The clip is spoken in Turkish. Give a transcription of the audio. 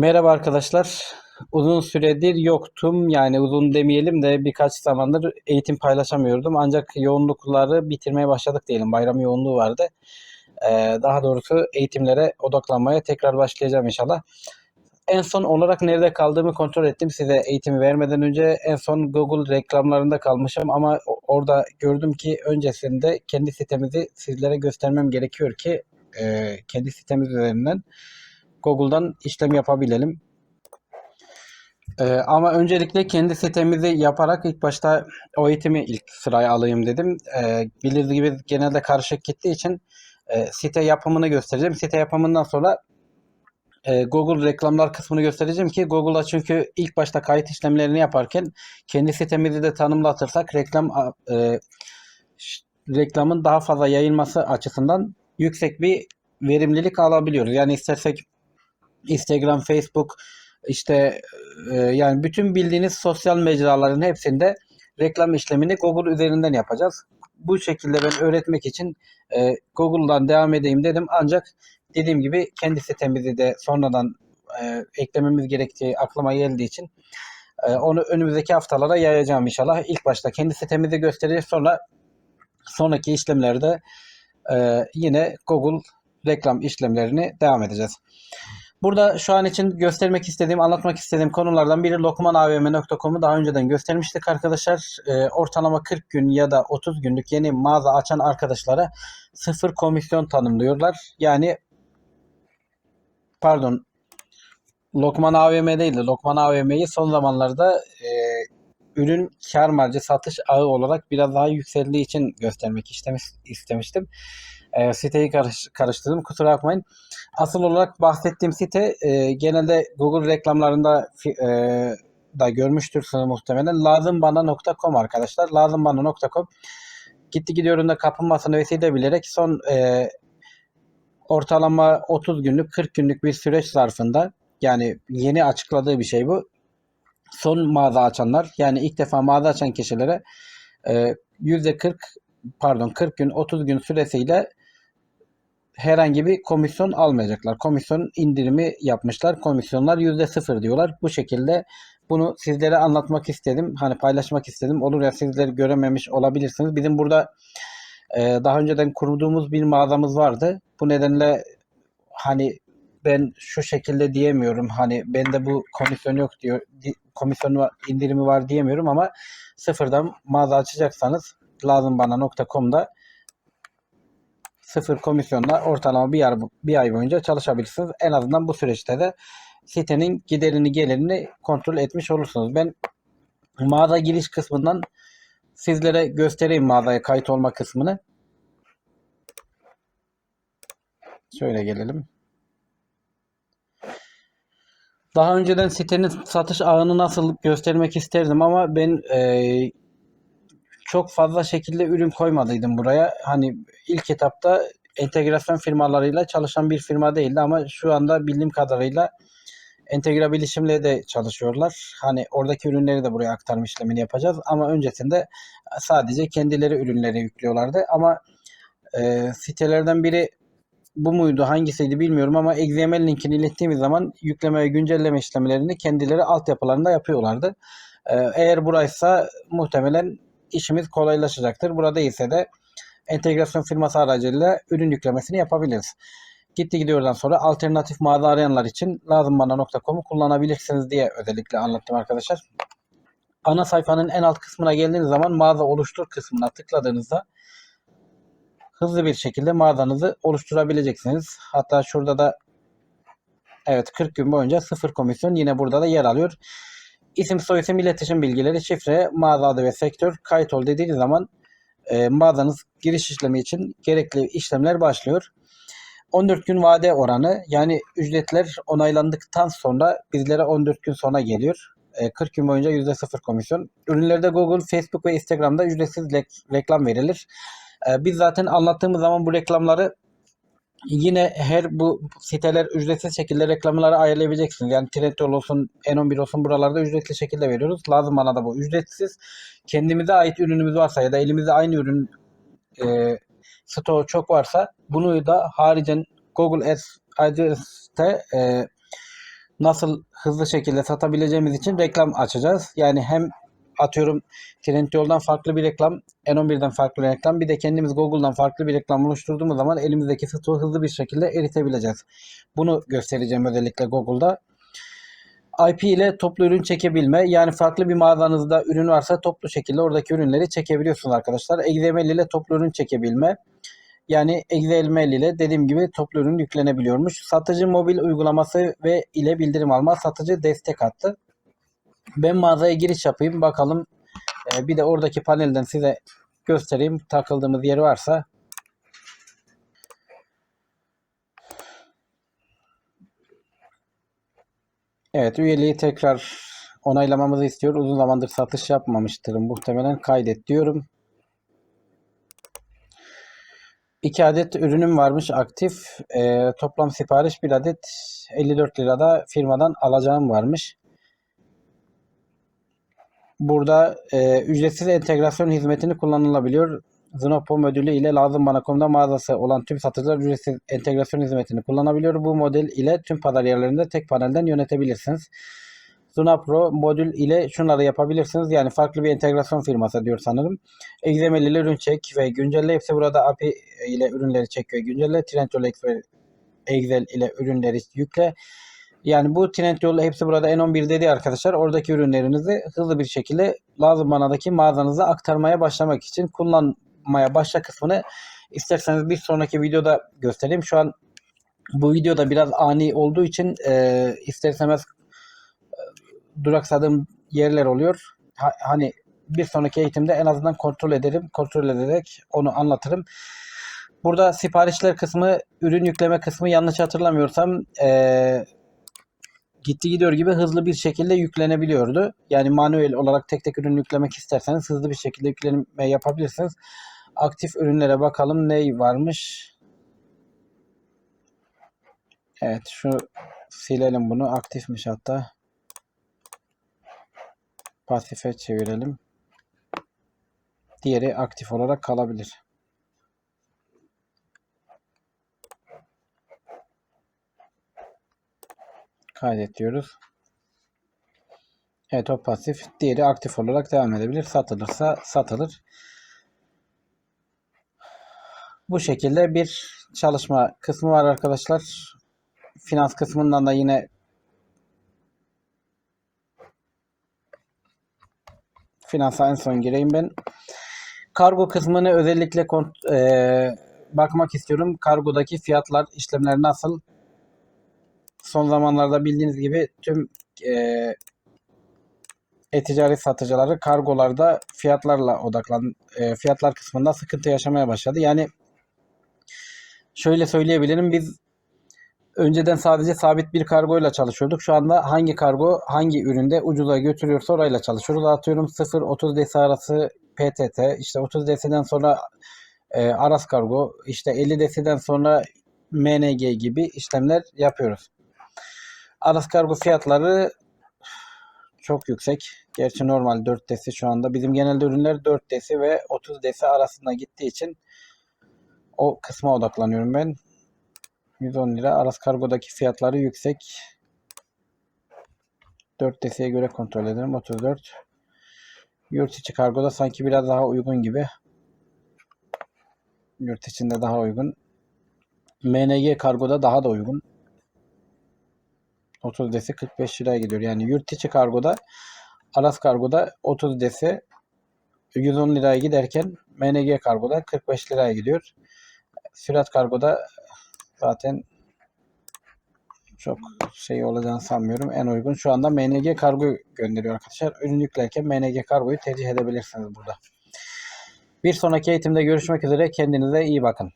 Merhaba arkadaşlar. Uzun süredir yoktum. Yani uzun demeyelim de birkaç zamandır eğitim paylaşamıyordum. Ancak yoğunlukları bitirmeye başladık diyelim. Bayram yoğunluğu vardı. Ee, daha doğrusu eğitimlere odaklanmaya tekrar başlayacağım inşallah. En son olarak nerede kaldığımı kontrol ettim. Size eğitimi vermeden önce en son Google reklamlarında kalmışım ama orada gördüm ki öncesinde kendi sitemizi sizlere göstermem gerekiyor ki e, kendi sitemiz üzerinden Google'dan işlem yapabilelim. Ee, ama öncelikle kendi sitemizi yaparak ilk başta o eğitimi ilk sıraya alayım dedim. Ee, bildiğiniz gibi genelde karışık gittiği için e, site yapımını göstereceğim. Site yapımından sonra e, Google reklamlar kısmını göstereceğim ki Google'a çünkü ilk başta kayıt işlemlerini yaparken kendi sitemizi de tanımlatırsak reklam e, reklamın daha fazla yayılması açısından yüksek bir verimlilik alabiliyoruz. Yani istersek Instagram, Facebook işte e, yani bütün bildiğiniz sosyal mecraların hepsinde reklam işlemini Google üzerinden yapacağız. Bu şekilde ben öğretmek için e, Google'dan devam edeyim dedim. Ancak dediğim gibi kendi sitemizi de sonradan e, eklememiz gerektiği aklıma geldiği için e, onu önümüzdeki haftalara yayacağım inşallah. İlk başta kendi sitemizi göstereceğiz. Sonra sonraki işlemlerde e, yine Google reklam işlemlerini devam edeceğiz. Burada şu an için göstermek istediğim, anlatmak istediğim konulardan biri lokmanavm.com'u daha önceden göstermiştik arkadaşlar. Ee, ortalama 40 gün ya da 30 günlük yeni mağaza açan arkadaşlara sıfır komisyon tanımlıyorlar. Yani pardon Lokman AVM değil de Lokman AVM'yi son zamanlarda e, ürün kar marjı satış ağı olarak biraz daha yükseldiği için göstermek istemiş, istemiştim. E, siteyi karış, karıştırdım kusura bakmayın. Asıl olarak bahsettiğim site e, genelde Google reklamlarında e, da görmüştürsünüz muhtemelen. lazımbana.com arkadaşlar. lazımbana.com gitti gidiyorum da kapanmasını vesile bilerek son e, ortalama 30 günlük 40 günlük bir süreç zarfında yani yeni açıkladığı bir şey bu. Son mağaza açanlar yani ilk defa mağaza açan kişilere e, %40 pardon 40 gün 30 gün süresiyle herhangi bir komisyon almayacaklar. Komisyon indirimi yapmışlar. Komisyonlar %0 diyorlar. Bu şekilde bunu sizlere anlatmak istedim. Hani paylaşmak istedim. Olur ya sizleri görememiş olabilirsiniz. Bizim burada e, daha önceden kurduğumuz bir mağazamız vardı. Bu nedenle hani ben şu şekilde diyemiyorum. Hani bende bu komisyon yok diyor. di- Komisyon indirimi var diyemiyorum ama sıfırdan mağaza açacaksanız lazımbana.com'da sıfır komisyonla ortalama bir ay, bir ay boyunca çalışabilirsiniz. En azından bu süreçte de sitenin giderini gelirini kontrol etmiş olursunuz. Ben mağaza giriş kısmından sizlere göstereyim mağazaya kayıt olma kısmını. Şöyle gelelim. Daha önceden sitenin satış ağını nasıl göstermek isterdim ama ben eee, çok fazla şekilde ürün koymadıydım buraya. Hani ilk etapta entegrasyon firmalarıyla çalışan bir firma değildi ama şu anda bildiğim kadarıyla entegre bilişimle de çalışıyorlar. Hani oradaki ürünleri de buraya aktarma işlemini yapacağız ama öncesinde sadece kendileri ürünleri yüklüyorlardı ama e, sitelerden biri bu muydu hangisiydi bilmiyorum ama XML linkini ilettiğimiz zaman yükleme ve güncelleme işlemlerini kendileri altyapılarında yapıyorlardı. Ee, eğer buraysa muhtemelen işimiz kolaylaşacaktır. Burada ise de entegrasyon firması aracılığıyla ürün yüklemesini yapabiliriz. Gitti gidiyordan sonra alternatif mağaza arayanlar için lazımbana.com'u kullanabilirsiniz diye özellikle anlattım arkadaşlar. Ana sayfanın en alt kısmına geldiğiniz zaman mağaza oluştur kısmına tıkladığınızda hızlı bir şekilde mağazanızı oluşturabileceksiniz. Hatta şurada da evet 40 gün boyunca sıfır komisyon yine burada da yer alıyor. İsim, soyisim, iletişim bilgileri, şifre, mağaza adı ve sektör kayıt ol dediğiniz zaman e, mağazanız giriş işlemi için gerekli işlemler başlıyor. 14 gün vade oranı yani ücretler onaylandıktan sonra bizlere 14 gün sonra geliyor. E, 40 gün boyunca %0 komisyon. Ürünlerde Google, Facebook ve Instagram'da ücretsiz rek- reklam verilir. E, biz zaten anlattığımız zaman bu reklamları yine her bu siteler ücretsiz şekilde reklamları ayarlayabileceksiniz. Yani Trendyol olsun, N11 olsun buralarda ücretli şekilde veriyoruz. Lazım bana da bu ücretsiz. Kendimize ait ürünümüz varsa ya da elimizde aynı ürün e, stoğu çok varsa bunu da haricen Google Ads Ads'te e, nasıl hızlı şekilde satabileceğimiz için reklam açacağız. Yani hem atıyorum Trendyol'dan farklı bir reklam, N11'den farklı bir reklam, bir de kendimiz Google'dan farklı bir reklam oluşturduğumuz zaman elimizdeki stoğu hızlı bir şekilde eritebileceğiz. Bunu göstereceğim özellikle Google'da. IP ile toplu ürün çekebilme. Yani farklı bir mağazanızda ürün varsa toplu şekilde oradaki ürünleri çekebiliyorsunuz arkadaşlar. XML ile toplu ürün çekebilme. Yani XML ile dediğim gibi toplu ürün yüklenebiliyormuş. Satıcı mobil uygulaması ve ile bildirim alma. Satıcı destek attı. Ben mağazaya giriş yapayım. Bakalım Ee, bir de oradaki panelden size göstereyim. Takıldığımız yeri varsa. Evet üyeliği tekrar onaylamamızı istiyor. Uzun zamandır satış yapmamıştır. Muhtemelen kaydet diyorum. 2 adet ürünüm varmış aktif. Ee, toplam sipariş 1 adet 54 lirada firmadan alacağım varmış. Burada e, ücretsiz entegrasyon hizmetini kullanılabiliyor. Znopo modülü ile lazım bana.com'da mağazası olan tüm satıcılar ücretsiz entegrasyon hizmetini kullanabiliyor. Bu model ile tüm pazar yerlerinde tek panelden yönetebilirsiniz. Zunapro modül ile şunları yapabilirsiniz. Yani farklı bir entegrasyon firması diyor sanırım. XML ile ürün çek ve güncelle. Hepsi burada API ile ürünleri çek ve güncelle. Trendyol Excel ile ürünleri yükle. Yani bu Trendyol hepsi burada N11 dedi arkadaşlar. Oradaki ürünlerinizi hızlı bir şekilde lazım banadaki mağazanıza aktarmaya başlamak için kullanmaya başla kısmını isterseniz bir sonraki videoda göstereyim. Şu an bu videoda biraz ani olduğu için e, isterseniz duraksadığım yerler oluyor. Ha, hani bir sonraki eğitimde en azından kontrol ederim. Kontrol ederek onu anlatırım. Burada siparişler kısmı, ürün yükleme kısmı yanlış hatırlamıyorsam e, gitti gidiyor gibi hızlı bir şekilde yüklenebiliyordu. Yani manuel olarak tek tek ürün yüklemek isterseniz hızlı bir şekilde yükleme yapabilirsiniz. Aktif ürünlere bakalım ne varmış. Evet şu silelim bunu. Aktifmiş hatta. Pasife çevirelim. Diğeri aktif olarak kalabilir. Kaydet diyoruz. Evet o pasif. Diğeri aktif olarak devam edebilir. Satılırsa satılır. Bu şekilde bir çalışma kısmı var arkadaşlar. Finans kısmından da yine finansa en son gireyim ben. Kargo kısmını özellikle e, bakmak istiyorum. Kargodaki fiyatlar, işlemler nasıl? Son zamanlarda bildiğiniz gibi tüm e, e-ticaret satıcıları kargolarda fiyatlarla odaklan e, fiyatlar kısmında sıkıntı yaşamaya başladı. Yani şöyle söyleyebilirim biz önceden sadece sabit bir kargoyla çalışıyorduk. Şu anda hangi kargo hangi üründe ucuza götürüyorsa orayla çalışıyoruz. Atıyorum 0-30 desi arası PTT, işte 30 desiden sonra e, Aras Kargo, işte 50 desiden sonra MNG gibi işlemler yapıyoruz. Aras Kargo fiyatları çok yüksek. Gerçi normal 4 desi şu anda. Bizim genelde ürünler 4 desi ve 30 desi arasında gittiği için o kısma odaklanıyorum ben. 110 lira. Aras Kargo'daki fiyatları yüksek. 4 deseye göre kontrol edelim. 34. Yurt içi kargoda sanki biraz daha uygun gibi. Yurt içinde daha uygun. MNG kargoda daha da uygun. 30 desi 45 liraya gidiyor. Yani yurt içi kargoda Aras kargoda 30 desi 110 liraya giderken MNG kargoda 45 liraya gidiyor. Sürat kargoda zaten çok şey olacağını sanmıyorum. En uygun şu anda MNG kargo gönderiyor arkadaşlar. Ürün yüklerken MNG kargoyu tercih edebilirsiniz burada. Bir sonraki eğitimde görüşmek üzere. Kendinize iyi bakın.